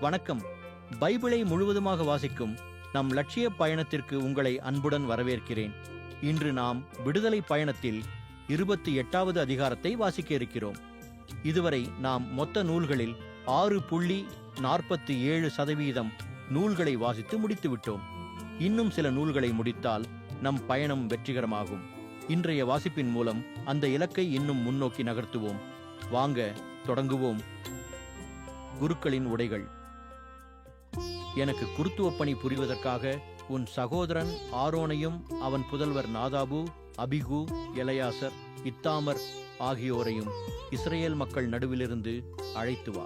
வணக்கம். பைபிளை முழுவதுமாக வாசிக்கும் நம் லட்சிய பயணத்திற்கு உங்களை அன்புடன் வரவேற்கிறேன். இன்று நாம் விடுதலை பயணத்தில் இருபத்தி எட்டாவது அதிகாரத்தை வாசிக்க இருக்கிறோம். இதுவரை நாம் மொத்த நூல்களில் ஆறு புள்ளி நாற்பத்தி ஏழு சதவீதம் நூல்களை வாசித்து முடித்துவிட்டோம் இன்னும் சில நூல்களை முடித்தால் நம் பயணம் வெற்றிகரமாகும். இன்றைய வாசிப்பின் மூலம் அந்த இலக்கை இன்னும் முன்னோக்கி நகர்த்துவோம். வாங்க தொடங்குவோம். குருக்களின் உடைகள். எனக்கு குருத்துவ பணி புரிவதற்காக உன் சகோதரன் ஆரோனையும் அவன் புதல்வர் நாதாபு அபிகு எலையாசர் இத்தாமர் ஆகியோரையும் இஸ்ரேல் மக்கள் நடுவிலிருந்து அழைத்து வா.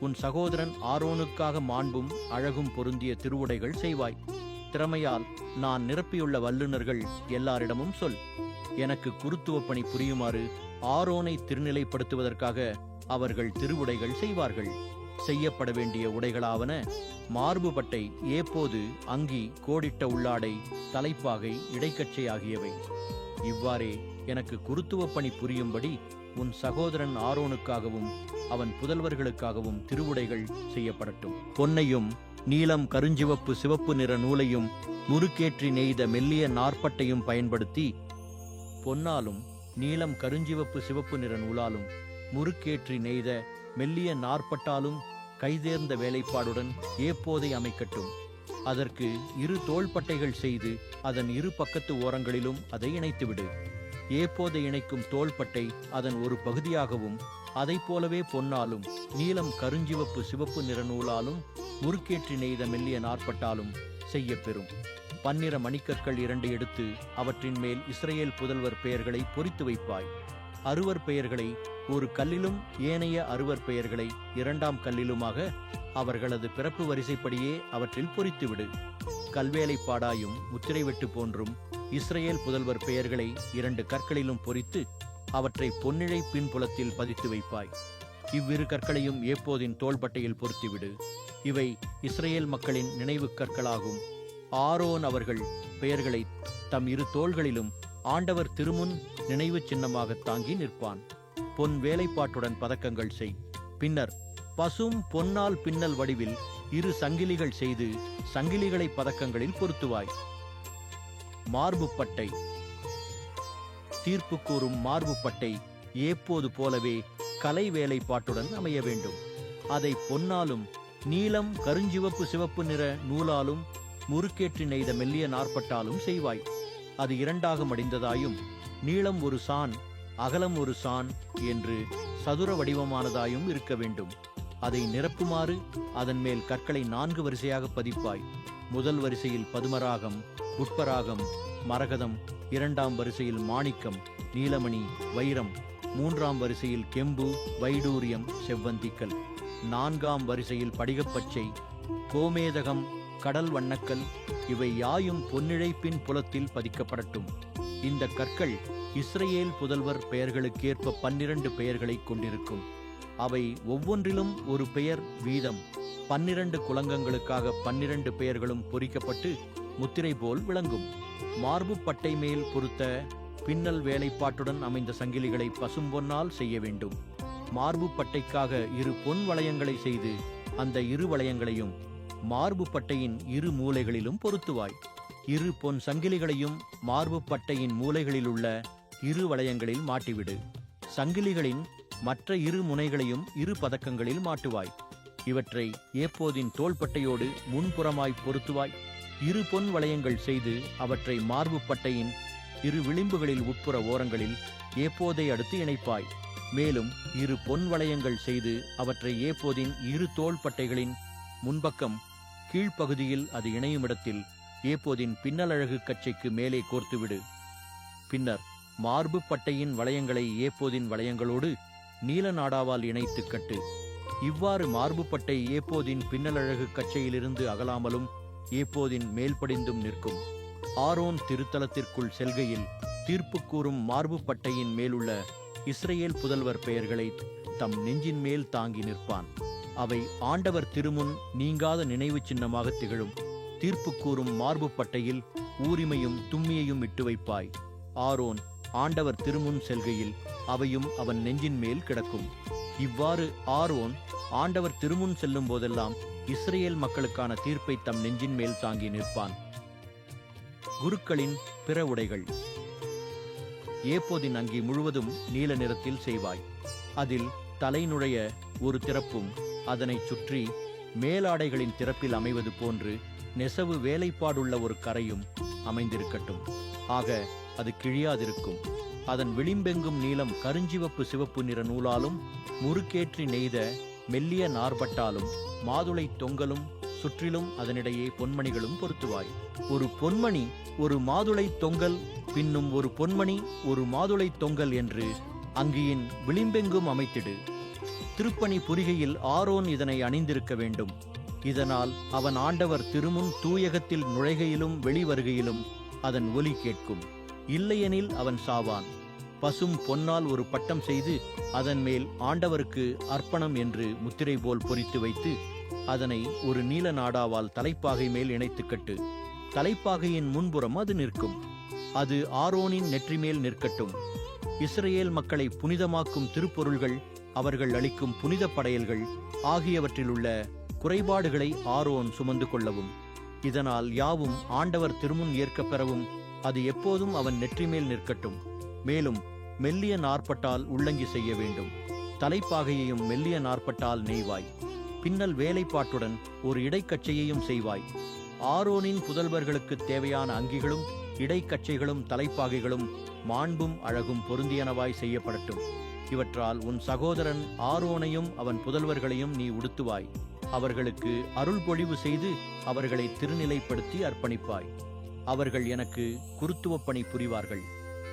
உன் சகோதரன் ஆரோனுக்காக மாண்பும் அழகும் பொருந்திய திருவுடைகள் செய்வாய். திறமையால் நான் நிரப்பியுள்ள வல்லுநர்கள் எல்லாரிடமும் சொல். எனக்கு குருத்துவ பணி புரியுமாறு ஆரோனை திருநிலைப்படுத்துவதற்காக அவர்கள் திருவுடைகள் செய்வார்கள். செய்யப்பட வேண்டிய உடைகளாவன மார்புபட்டை ஏப்போது அங்கி கோடிட்ட உள்ளாடை தலைப்பாகை இடைக்கச்சை ஆகியவை. இவ்வாறே எனக்கு குருத்துவப் பணி புரியும்படி உன் சகோதரன் ஆரோனுக்காகவும் அவன் புதல்வர்களுக்காகவும் திருவுடைகள் செய்யப்படட்டும். பொன்னையும் நீலம் கருஞ்சிவப்பு சிவப்பு நிற நூலையும் முறுக்கேற்றி நெய்த மெல்லிய நாற்பட்டையும் பயன்படுத்தி பொன்னாலும் நீலம் கருஞ்சிவப்பு சிவப்பு நிற நூலாலும் முறுக்கேற்றி நெய்த மெல்லிய நாற்பட்டாலும் கைதேர்ந்த வேலைப்பாடுடன் ஏப்போதை அமைக்கட்டும். அதற்கு இரு தோள்பட்டைகள் செய்து அதன் இரு பக்கத்து ஓரங்களிலும் அதை இணைத்துவிடு. ஏப்போதை இணைக்கும் தோள்பட்டை அதன் ஒரு பகுதியாகவும் அதைப் போலவே பொன்னாலும் நீலம் கருஞ்சிவப்பு சிவப்பு நிற நூலாலும் முறுக்கேற்றி நெய்த மெல்லிய நாற்பட்டாலும் செய்யப்பெறும் பன்னிர மணிக்கற்கள் இரண்டு எடுத்து அவற்றின் மேல் இஸ்ரேல் புதல்வர் பெயர்களை பொறித்து வைப்பாய். அறுவர் பெயர்களை ஒரு கல்லிலும் ஏனைய அறுவர் பெயர்களை இரண்டாம் கல்லிலுமாக அவர்களது பிறப்பு வரிசைப்படியே அவற்றில் பொறித்துவிடு. கல்வேலைப்பாடாயும் முத்திரை வெட்டு போன்றும் இஸ்ரேல் புதல்வர் பெயர்களை இரண்டு கற்களிலும் பொறித்து அவற்றை பொன்னிழை பின்புலத்தில் பதித்து வைப்பாய். இவ்விரு கற்களையும் ஏப்போதின் தோள்பட்டையில் பொருத்திவிடு. இவை இஸ்ரேல் மக்களின் நினைவுக் கற்களாகும். ஆரோன் அவர்கள் பெயர்களை தம் இரு தோள்களிலும் ஆண்டவர் திருமுன் நினைவுச் சின்னமாக தாங்கி நிற்பான். பொன் வேலைப்பாட்டுடன் பதக்கங்கள் செய். பின்னர் பசும் பொன்னால் பின்னல் வடிவில் இரு சங்கிலிகள் செய்து சங்கிலிகளை பதக்கங்களில் பொருத்துவாய். மார்பு பட்டை. தீர்ப்பு கூறும் மார்பு பட்டை ஏப்போது போலவே கலை வேலைப்பாட்டுடன் அமைய வேண்டும். அதை பொன்னாலும் நீலம் கருஞ்சிவப்பு சிவப்பு நிற நூலாலும் முறுக்கேற்றி நெய்த மெல்லிய நாற்பட்டாலும் செய்வாய். அது இரண்டாக மடிந்ததாயும் நீளம் ஒரு சான் அகலம் ஒரு சான் என்று சதுர வடிவமானதாயும் இருக்க வேண்டும். அதை நிரப்புமாறு அதன் மேல் கற்களை நான்கு வரிசையாக பதிப்பாய். முதல் வரிசையில் பதுமராகம் புட்பராகம் மரகதம் இரண்டாம் வரிசையில் மாணிக்கம் நீலமணி வைரம் மூன்றாம் வரிசையில் கெம்பு வைடூரியம் செவ்வந்திக்கல். நான்காம் வரிசையில் படிகப்பச்சை கோமேதகம் கடல் வண்ணக்கல் இவை யாயும் பொன்னிழைப்பின் புலத்தில் பதிக்கப்படட்டும். இந்த கற்கள் இஸ்ரேல் புதல்வர் பெயர்களுக்கேற்ப பன்னிரண்டு பெயர்களை கொண்டிருக்கும். அவை ஒவ்வொன்றிலும் ஒரு பெயர் வீதம். பன்னிரண்டு குலங்கங்களுக்காக பன்னிரண்டு பெயர்களும் பொறிக்கப்பட்டு முத்திரை போல் விளங்கும். மார்பு பட்டை மேல் பொருத்த பின்னல் வேலைப்பாட்டுடன் அமைந்த சங்கிலிகளை பசும்பொன்னால் செய்ய வேண்டும். மார்பு பட்டைக்காக இரு பொன் வளையங்களை செய்து அந்த இரு வளையங்களையும் மார்பு பட்டையின் இரு மூலைகளிலும் பொருத்துவாய். இரு பொன் சங்கிலிகளையும் மார்பு பட்டையின் மூலைகளிலுள்ள இரு வளையங்களில் மாட்டிவிடு. சங்கிலிகளின் மற்ற இரு முனைகளையும் இரு பதக்கங்களில் மாட்டுவாய். இவற்றை ஏப்போதின் தோள்பட்டையோடு முன்புறமாய் பொருத்துவாய். இரு பொன் வளையங்கள் செய்து அவற்றை மார்பு பட்டையின் இரு விளிம்புகளில் உட்புற ஓரங்களில் ஏப்போதை அடுத்து இணைப்பாய். மேலும் இரு பொன் வளையங்கள் செய்து அவற்றை ஏப்போதின் இரு தோள்பட்டைகளின் முன்பக்கம் கீழ்ப்பகுதியில் அது இணையும் இடத்தில் ஏப்போதின் பின்னலழகு கச்சைக்கு மேலே கோர்த்துவிடு. பின்னர் மார்பு பட்டையின் வளையங்களை ஏப்போதின் வளையங்களோடு நீல நாடாவால் இணைத்து கட்டு. இவ்வாறு மார்பு பட்டை ஏப்போதின் பின்னலழகு கச்சையிலிருந்து அகலாமலும் ஏப்போதின் மேல்படிந்தும் நிற்கும். ஆரோன் திருத்தலத்திற்குள் செல்கையில் தீர்ப்பு கூறும் மார்பு பட்டையின் மேலுள்ள இஸ்ரேல் புதல்வர் பெயர்களை தம் நெஞ்சின் மேல் தாங்கி நிற்பான். அவை ஆண்டவர் திருமுன் நீங்காத நினைவு சின்னமாக திகழும். தீர்ப்பு கூறும் மார்பு பட்டையில் ஊரிமையும் தும்மியையும் இட்டு வைப்பாய். ஆரோன் ஆண்டவர் திருமுன் செல்கையில் அவையும் அவன் நெஞ்சின் மேல் கிடக்கும். இவ்வாறு ஆரோன் ஆண்டவர் திருமுன் செல்லும் போதெல்லாம் இஸ்ரேல் மக்களுக்கான தீர்ப்பை தம் நெஞ்சின் மேல் தாங்கி நிற்பான். குருக்களின் பிற உடைகள். ஏப்போதின் அங்கி முழுவதும் நீல நிறத்தில் செய்வாய். அதில் தலை நுழைய ஒரு திறப்பும் அதனைச் சுற்றி மேலாடைகளின் திறப்பில் அமைவது போன்று நெசவு வேலைப்பாடுள்ள ஒரு கரையும் அமைந்திருக்கட்டும். ஆக அது கிழியாதிருக்கும். அதன் விளிம்பெங்கும் நீளம் கருஞ்சிவப்பு சிவப்பு நிற நூலாலும் முறுக்கேற்றி நெய்த மெல்லிய நார்பட்டாலும் மாதுளை தொங்கலும் சுற்றிலும் அதனிடையே பொன்மணிகளும் பொருத்துவாய். ஒரு பொன்மணி ஒரு மாதுளை தொங்கல் பின்னும் ஒரு பொன்மணி ஒரு மாதுளை தொங்கல் என்று அங்கியின் விளிம்பெங்கும் அமைத்திடு. திருப்பணி புரிகையில் ஆரோன் இதனை அணிந்திருக்க வேண்டும். இதனால் அவன் ஆண்டவர் திருமுன் தூயகத்தில் நுழைகையிலும் வெளிவருகையிலும் அதன் ஒலி கேட்கும். இல்லையெனில் அவன் சாவான். பசும் பொன்னால் ஒரு பட்டம் செய்து அதன் மேல் ஆண்டவருக்கு அர்ப்பணம் என்று முத்திரை போல் பொறித்து வைத்து அதனை ஒரு நீல நாடாவால் தலைப்பாகை மேல் இணைத்து கட்டு தலைப்பாகையின் முன்புறம் அது நிற்கும். அது ஆரோனின் நெற்றி மேல் நிற்கட்டும். இஸ்ரேல் மக்களை புனிதமாக்கும் திருப்பொருள்கள் அவர்கள் அளிக்கும் புனித படையல்கள் ஆகியவற்றிலுள்ள குறைபாடுகளை ஆரோன் சுமந்து கொள்ளவும். இதனால் யாவும் ஆண்டவர் திருமுன் ஏற்கப் பெறவும் அது எப்போதும் அவன் நெற்றி மேல் நிற்கட்டும். மேலும் மெல்லிய நாற்பட்டால் உள்ளங்கி செய்ய வேண்டும். தலைப்பாகையையும் மெல்லிய நாற்பட்டால் நெய்வாய். பின்னல் வேலைப்பாட்டுடன் ஒரு இடைக்கச்சையையும் செய்வாய். ஆரோனின் புதல்வர்களுக்கு தேவையான அங்கிகளும் இடைக்கச்சைகளும் தலைப்பாகைகளும் மாண்பும் அழகும் பொருந்தியனவாய் செய்யப்படட்டும். இவற்றால் உன் சகோதரன் ஆரோனையும் அவன் புதல்வர்களையும் நீ உடுத்துவாய். அவர்களுக்கு அருள் பொழிவு செய்து அவர்களை திருநிலைப்படுத்தி அர்ப்பணிப்பாய். அவர்கள் எனக்கு குருத்துவப் பணி புரிவார்கள்.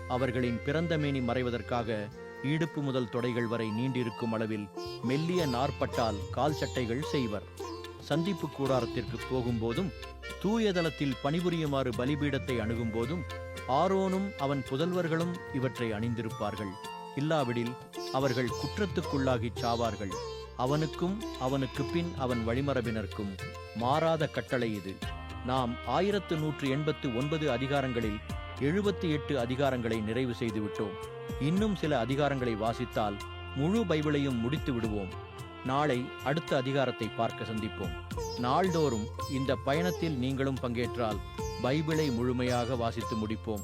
அவர்களின் பிறந்த மேனி மறைவதற்காக இடுப்பு முதல் தொடைகள் வரை நீண்டிருக்கும் அளவில் மெல்லிய நாற்பட்டால் கால் சட்டைகள் செய்வர். சந்திப்பு கூடாரத்திற்கு போகும்போதும் தூயதளத்தில் பணிபுரியுமாறு பலிபீடத்தை அணுகும்போதும் ஆரோனும் அவன் புதல்வர்களும் இவற்றை அணிந்திருப்பார்கள். இல்லாவிடில் அவர்கள் குற்றத்துக்குள்ளாகிச் சாவார்கள். அவனுக்கும் அவனுக்கு பின் அவன் வழிமரபினருக்கும் மாறாத கட்டளை இது. நாம் ஆயிரத்து நூற்று எண்பத்து ஒன்பது அதிகாரங்களில் எழுபத்தி எட்டு அதிகாரங்களை நிறைவு செய்துவிட்டோம். இன்னும் சில அதிகாரங்களை வாசித்தால் முழு பைபிளையும் முடித்து விடுவோம். நாளை அடுத்த அதிகாரத்தை பார்க்க சந்திப்போம். நாள்தோறும் இந்த பயணத்தில் நீங்களும் பங்கேற்றால் பைபிளை முழுமையாக வாசித்து முடிப்போம்.